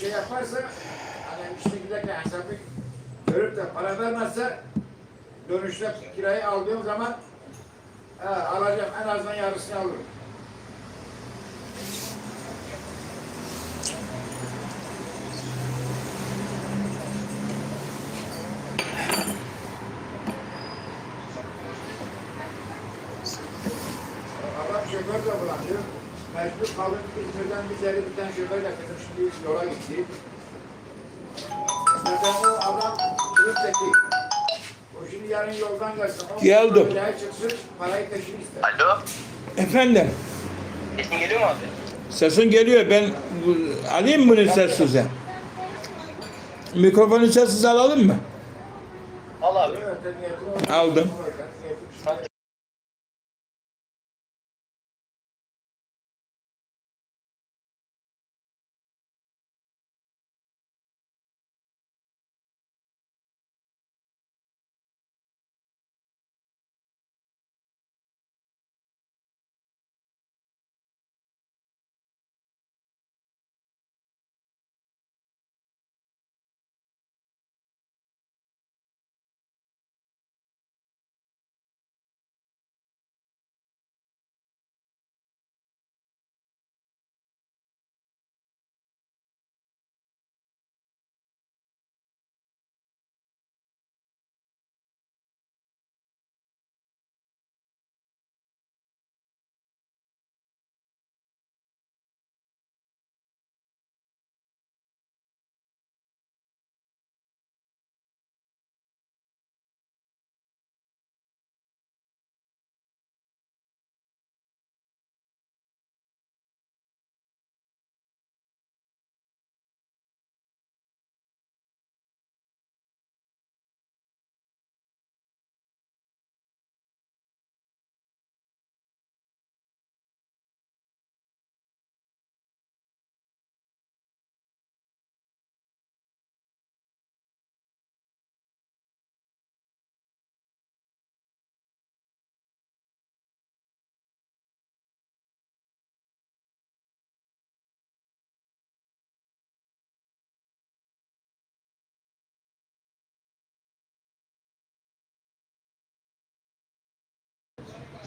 şey yaparsa hani işte giderken hesabı görüp de para vermezse dönüşte kirayı aldığım zaman he, alacağım en azından yarısını alırım. Adam şoför de bulamıyor. Mecbur kalın İzmir'den bir deli bir tane şoför getirdim. Şimdi yola gitti. Zaten o adam Kılıçdaki. O şimdi yarın yoldan gelsin. O Geldim. Kiraya çıksın, parayı peşin ister. Alo. Efendim, Sesin geliyor mu abi? sesin geliyor. Ben alayım bunu sessize. Mikrofonu sessiz alalım mı? Al abi. Aldım.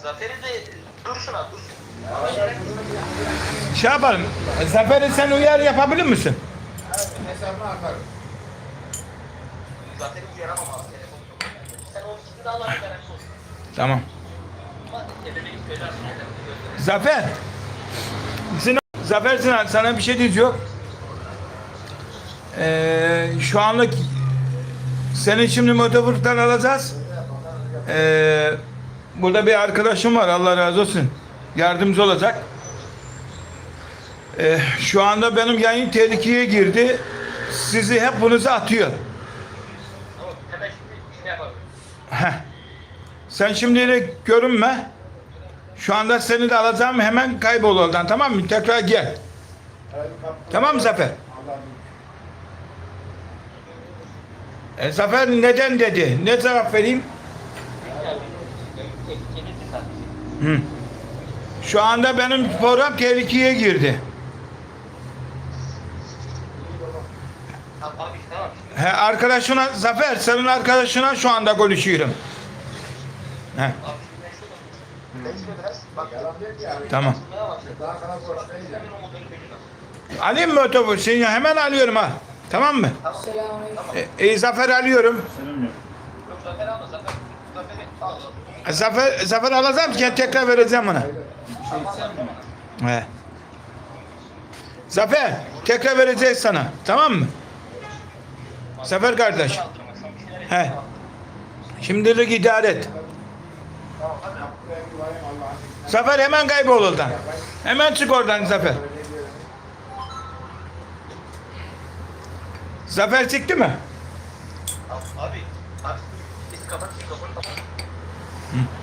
Zafer'i de dur şuna dur. Şey yapalım. Zafer'i sen uyar yapabilir misin? Hesabını atarım. Zafer'i uyaramam abi telefonu. Sen o ikisini de al abi garanti olsun. Tamam. Zafer. Sinan, Zafer Sinan sana bir şey diyeceğim. Ee, şu anlık seni şimdi motoburgdan alacağız. Ee, burada bir arkadaşım var Allah razı olsun. Yardımcı olacak. Ee, şu anda benim yayın tehlikeye girdi. Sizi hep bunuza atıyor. Heh. Sen şimdilik görünme. Şu anda seni de alacağım hemen kaybol oradan tamam mı? Tekrar gel. Tamam mı Zafer? E, Zafer neden dedi? Ne cevap vereyim? Hı. Şu anda benim program tehlikeye girdi. He, arkadaşına Zafer senin arkadaşına şu anda konuşuyorum. He, tamam. Alayım mı otobüs? Seni hemen alıyorum ha. Tamam mı? E, e, Zafer alıyorum. Yok Zafer alma Zafer. Zafer'i al. Zafer, Zafer alacağım ki tekrar vereceğim ona. He. Zafer tekrar vereceğiz sana. Tamam mı? Zafer kardeş. He. Şimdilik idare et. Zafer hemen kaybol oradan. Hemen çık oradan Zafer. Zafer çıktı mı? Abi. Abi. Kapat. Mikrofonu kapat. Hı.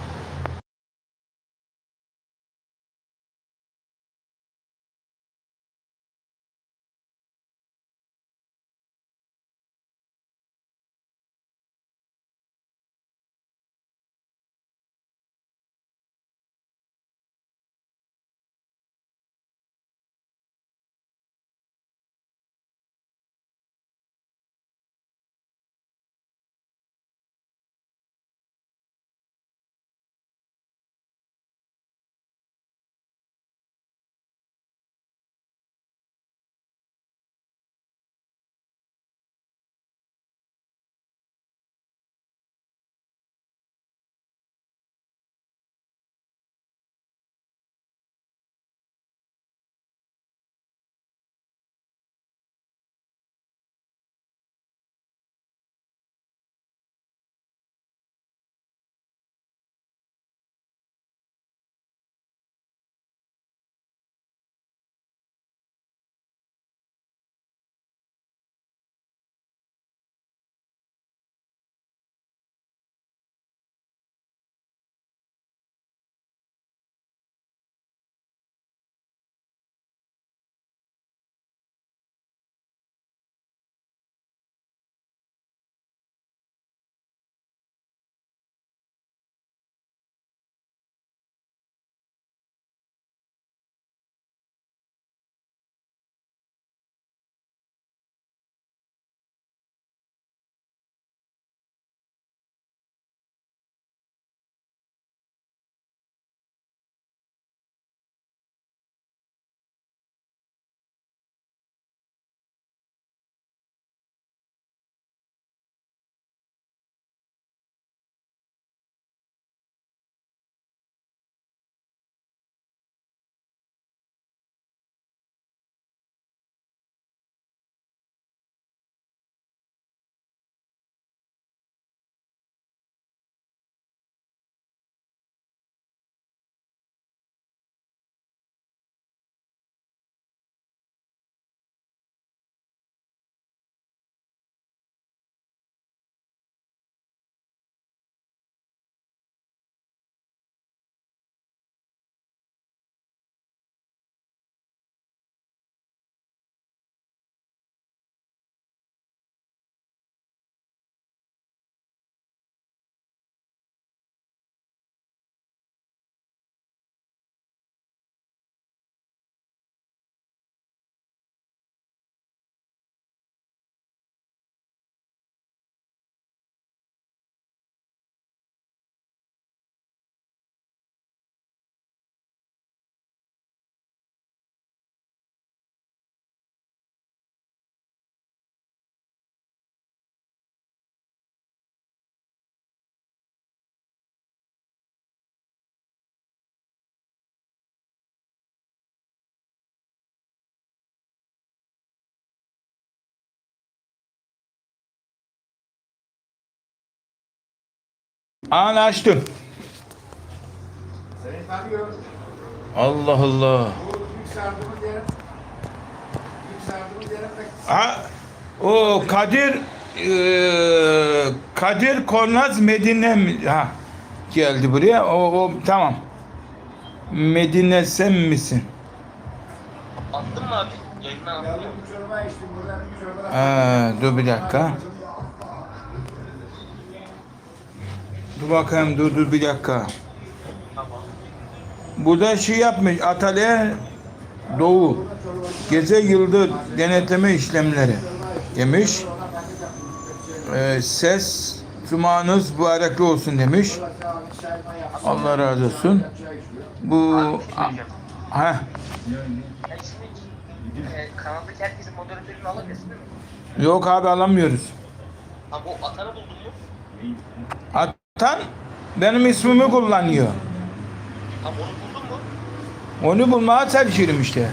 An açtım. Seni tanıyorum. Allah Allah. Bu yerim. Ha, o Kadir eee, Kadir Kornaz Medine mi? Ha, geldi buraya. O, o tamam. Medine sen misin? Attın mı abi? Yayından attın dur bir dakika. Dur bakayım dur dur bir dakika. Tamam. Burada şey yapmış atölye Doğu Gece Yıldız denetleme işlemleri demiş. Ee, ses Cumanız mübarek olsun demiş. Allah razı olsun. Bu Abi ha Ya şimdi kanaldaki herkesin moderatörünü alabilirsin değil mi? yok abi alamıyoruz. Ha bu atanı buldun mu? Atan benim ismimi kullanıyor. Onu bulmaya çalışıyorum işte.